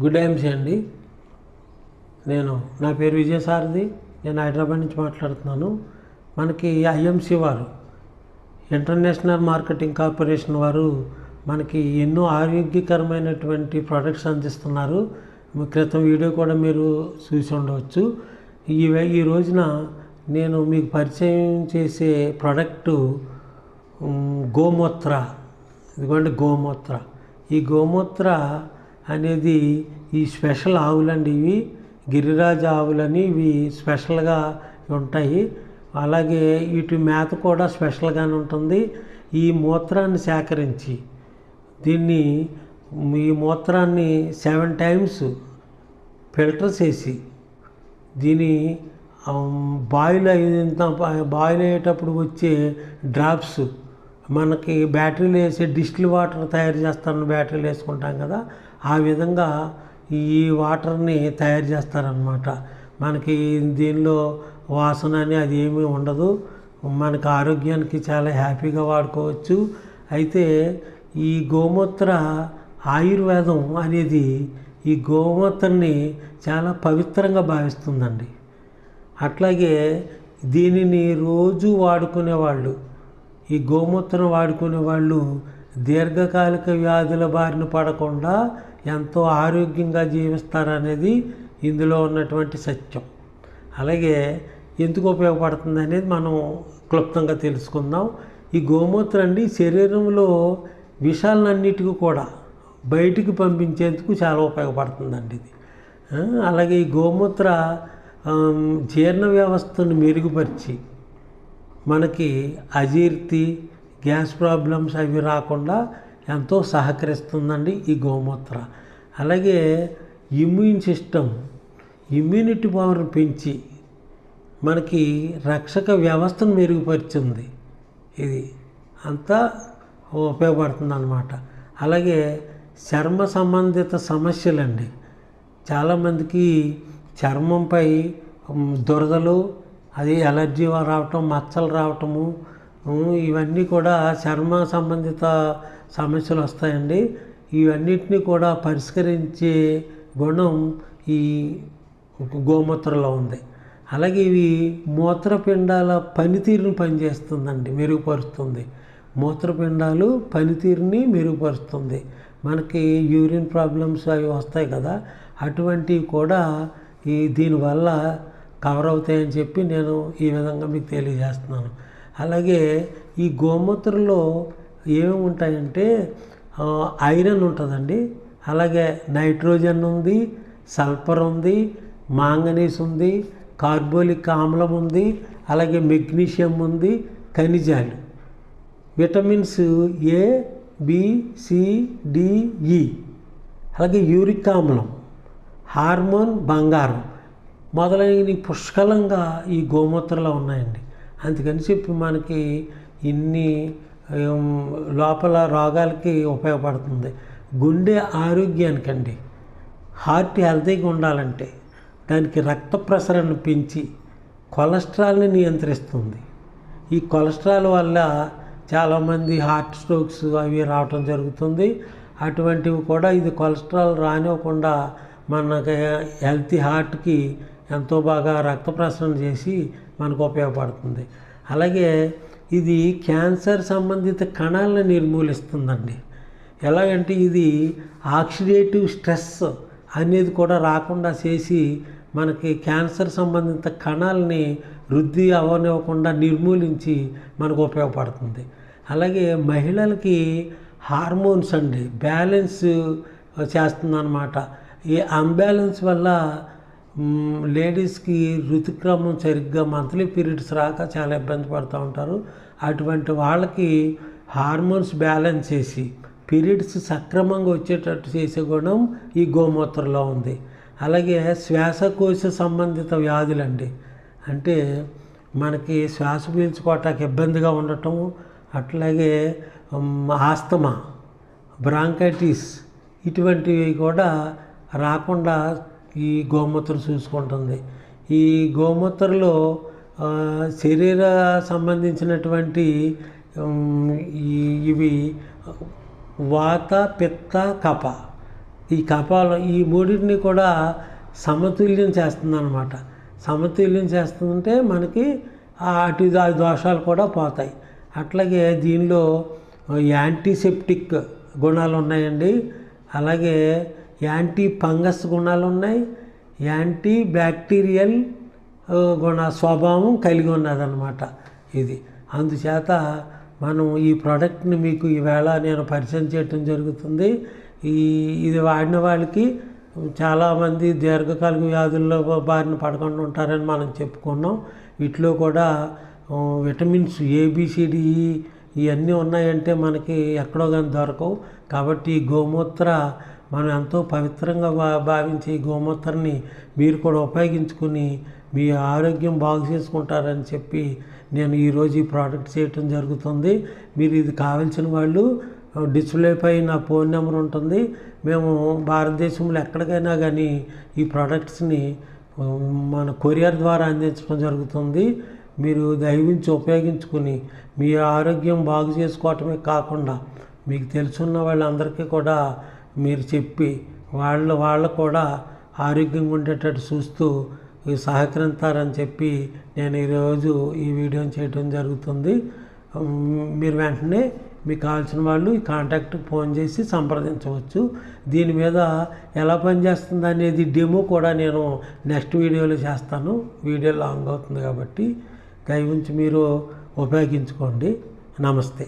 Good MC అండి. నేను నా పేరు విజయసారథి. నేను హైదరాబాద్ నుంచి మాట్లాడుతున్నాను. మనకి ఐఎంసి వారు ఇంటర్నేషనల్ మార్కెటింగ్ కార్పొరేషన్ వారు మనకి ఎన్నో ఆరోగ్యకరమైనటువంటి ప్రొడక్ట్స్ అందిస్తున్నారు. క్రితం వీడియో కూడా మీరు చూసి ఉండవచ్చు. ఈ ఈ రోజున నేను మీకు పరిచయం చేసే ప్రోడక్టు గోమూత్ర. ఇదిగోండి గోమూత్ర. ఈ గోమూత్ర అనేది ఈ స్పెషల్ ఆవులండి ఇవి. గిరిరాజ ఆవులని ఇవి స్పెషల్గా ఉంటాయి. అలాగే వీటి మేత కూడా స్పెషల్గానే ఉంటుంది. ఈ మూత్రాన్ని సేకరించి దీన్ని ఈ మూత్రాన్ని సెవెన్ టైమ్స్ ఫిల్టర్ చేసి దీని బాయిల్ అయినంత బాయిల్ అయ్యేటప్పుడు వచ్చే డ్రాప్స్ మనకి బ్యాటరీలు వేసే డిస్టిల్ వాటర్ తయారు చేస్తాను బ్యాటరీలు వేసుకుంటాం కదా. ఆ విధంగా ఈ వాటర్ని తయారు చేస్తారనమాట మనకి దీనిలో వాసన అని అది ఏమీ ఉండదు. మనకి ఆరోగ్యానికి చాలా హ్యాపీగా వాడుకోవచ్చు. అయితే ఈ గోమూత్ర ఆయుర్వేదం అనేది ఈ గోమూత్రని చాలా పవిత్రంగా భావిస్తుందండి. అట్లాగే దీనిని రోజు వాడుకునే వాళ్ళు ఈ గోమూత్రం వాడుకునే వాళ్ళు దీర్ఘకాలిక వ్యాధుల బారిన పడకుండా ఎంతో ఆరోగ్యంగా జీవిస్తారనేది ఇందులో ఉన్నటువంటి సత్యం. అలాగే ఎందుకు ఉపయోగపడుతుంది అనేది మనం క్లుప్తంగా తెలుసుకుందాం. ఈ గోమూత్రం అండి శరీరంలో విషాలన్నిటికీ కూడా బయటికి పంపించేందుకు చాలా ఉపయోగపడుతుందండి ఇది. అలాగే ఈ గోమూత్ర జీర్ణ వ్యవస్థను మెరుగుపరిచి మనకి అజీర్తి గ్యాస్ ప్రాబ్లమ్స్ అవి రాకుండా ఎంతో సహకరిస్తుందండి ఈ గోమూత్ర. అలాగే ఇమ్యూన్ సిస్టమ్ ఇమ్యూనిటీ పవర్ పెంచి మనకి రక్షక వ్యవస్థను మెరుగుపరిచింది. ఇది అంతా ఉపయోగపడుతుంది అన్నమాట అలాగే చర్మ సంబంధిత సమస్యలండి. చాలామందికి చర్మంపై దురదలు అది ఎలర్జీ రావటం మచ్చలు రావటము ఇవన్నీ కూడా చర్మ సంబంధిత సమస్యలు వస్తాయండి. ఇవన్నిటిని కూడా పరిష్కరించే గుణం ఈ గోమూత్రలో ఉంది. అలాగే ఇవి మూత్రపిండాల పనితీరుని పనిచేస్తుందండి మెరుగుపరుస్తుంది. మూత్రపిండాలు పనితీరుని మెరుగుపరుస్తుంది. మనకి యూరిన్ ప్రాబ్లమ్స్ అవి వస్తాయి కదా అటువంటివి కూడా ఈ దీనివల్ల కవర్ అవుతాయని చెప్పి నేను ఈ విధంగా మీకు తెలియజేస్తున్నాను. అలాగే ఈ గోమూత్రంలో ఏమేమి ఉంటాయంటే ఐరన్ ఉంటుందండి. అలాగే నైట్రోజన్ ఉంది సల్ఫర్ ఉంది మాంగనీస్ ఉంది కార్బోలిక్ ఆమ్లం ఉంది అలాగే మెగ్నీషియం ఉంది ఖనిజాలు. Vitamins A B C D E అలాగే యూరిక్ ఆమ్లం హార్మోన్ బంగారం మొదలైనవి పుష్కలంగా ఈ గోమూత్రలో ఉన్నాయండి. అందుకని చెప్పి మనకి ఇన్ని లోపల రోగాలకి ఉపయోగపడుతుంది. గుండె ఆరోగ్యానికండి. హార్ట్ హెల్తీగా ఉండాలంటే దానికి రక్త ప్రసరణ పెంచి కొలెస్ట్రాల్ని నియంత్రిస్తుంది. ఈ కొలెస్ట్రాల్ వల్ల చాలామంది హార్ట్ స్ట్రోక్స్ అవి రావటం జరుగుతుంది. అటువంటివి కూడా ఇది కొలెస్ట్రాల్ రానివ్వకుండా మనకి హెల్తీ హార్ట్కి ఎంతో బాగా రక్త ప్రసరణ చేసి మనకు ఉపయోగపడుతుంది. అలాగే ఇది క్యాన్సర్ సంబంధిత కణాలను నిర్మూలిస్తుందండి. ఎలాగంటే ఇది ఆక్సిడేటివ్ స్ట్రెస్ అనేది కూడా రాకుండా చేసి మనకి క్యాన్సర్ సంబంధిత కణాలని వృద్ధి అవనివ్వకుండా నిర్మూలించి మనకు ఉపయోగపడుతుంది. అలాగే మహిళలకి హార్మోన్స్ అండి బ్యాలెన్స్ చేస్తుందన్నమాట. ఈ అంబ్యాలెన్స్ వల్ల లేడీస్కి ఋతుక్రమం సరిగ్గా మంత్లీ పీరియడ్స్ రాక చాలా ఇబ్బంది పడుతూ ఉంటారు. అటువంటి వాళ్ళకి హార్మోన్స్ బ్యాలెన్స్ చేసి పీరియడ్స్ సక్రమంగా వచ్చేటట్టు చేసే గుణం ఈ గోమూత్రలో ఉంది. అలాగే శ్వాసకోశ సంబంధిత వ్యాధులండి. అంటే మనకి శ్వాస పీల్చుకోవటానికి ఇబ్బందిగా ఉండటం అట్లాగే ఆస్తమా బ్రాంకైటిస్ ఇటువంటివి కూడా రాకుండా ఈ గోమూత్రం చూసుకుంటుంది. ఈ గోమూత్రలో శరీర సంబంధించినటువంటి ఇవి వాత పిత్త కప. ఈ కపాలం ఈ మూడింటిని కూడా సమతుల్యం చేస్తుంది అనమాట సమతుల్యం చేస్తుంటే మనకి అటు ఆ దోషాలు కూడా పోతాయి. అట్లాగే దీనిలో యాంటీసెప్టిక్ గుణాలు ఉన్నాయండి. అలాగే యాంటీ ఫంగస్ గుణాలు ఉన్నాయి. యాంటీ బ్యాక్టీరియల్ గుణ స్వభావం కలిగి ఉన్నదన్నమాట ఇది. అందుచేత మనం ఈ ప్రోడక్ట్ని మీకు ఈవేళ నేను పరిచయం చేయటం జరుగుతుంది. ఈ ఇది వాడిన వాళ్ళకి చాలామంది దీర్ఘకాలిక వ్యాధుల్లో బారిన పడకుండా ఉంటారని మనం చెప్పుకున్నాం. వీటిలో కూడా విటమిన్స్ ఏబిసిడిఈ ఇవన్నీ ఉన్నాయంటే మనకి ఎక్కడో కానీ దొరకవు. కాబట్టి ఈ గోమూత్ర మనం ఎంతో పవిత్రంగా భా భావించే గోమూత్రని మీరు కూడా ఉపయోగించుకుని మీ ఆరోగ్యం బాగు చేసుకుంటారని చెప్పి నేను ఈరోజు ఈ ప్రోడక్ట్ చేయటం జరుగుతుంది. మీరు ఇది కావాల్సిన వాళ్ళు డిస్ప్లేపై నా ఫోన్ నెంబర్ ఉంటుంది. మేము భారతదేశంలో ఎక్కడికైనా కానీ ఈ ప్రోడక్ట్స్ని మన కొరియర్ ద్వారా అందించడం జరుగుతుంది. మీరు దయవించి ఉపయోగించుకుని మీ ఆరోగ్యం బాగు చేసుకోవటమే కాకుండా మీకు తెలుసున్న వాళ్ళందరికీ కూడా మీరు చెప్పి వాళ్ళ వాళ్ళు కూడా ఆరోగ్యంగా ఉండేటట్టు చూస్తూ సహకరిస్తారని చెప్పి నేను ఈరోజు ఈ వీడియోని చేయడం జరుగుతుంది. మీరు వెంటనే మీకు కావాల్సిన వాళ్ళు ఈ కాంటాక్ట్కి ఫోన్ చేసి సంప్రదించవచ్చు. దీని మీద ఎలా పనిచేస్తుంది అనేది డెమో కూడా నేను నెక్స్ట్ వీడియోలో చేస్తాను. వీడియో లాంగ్ అవుతుంది కాబట్టి దయవుంచి మీరు ఉపయోగించుకోండి. నమస్తే.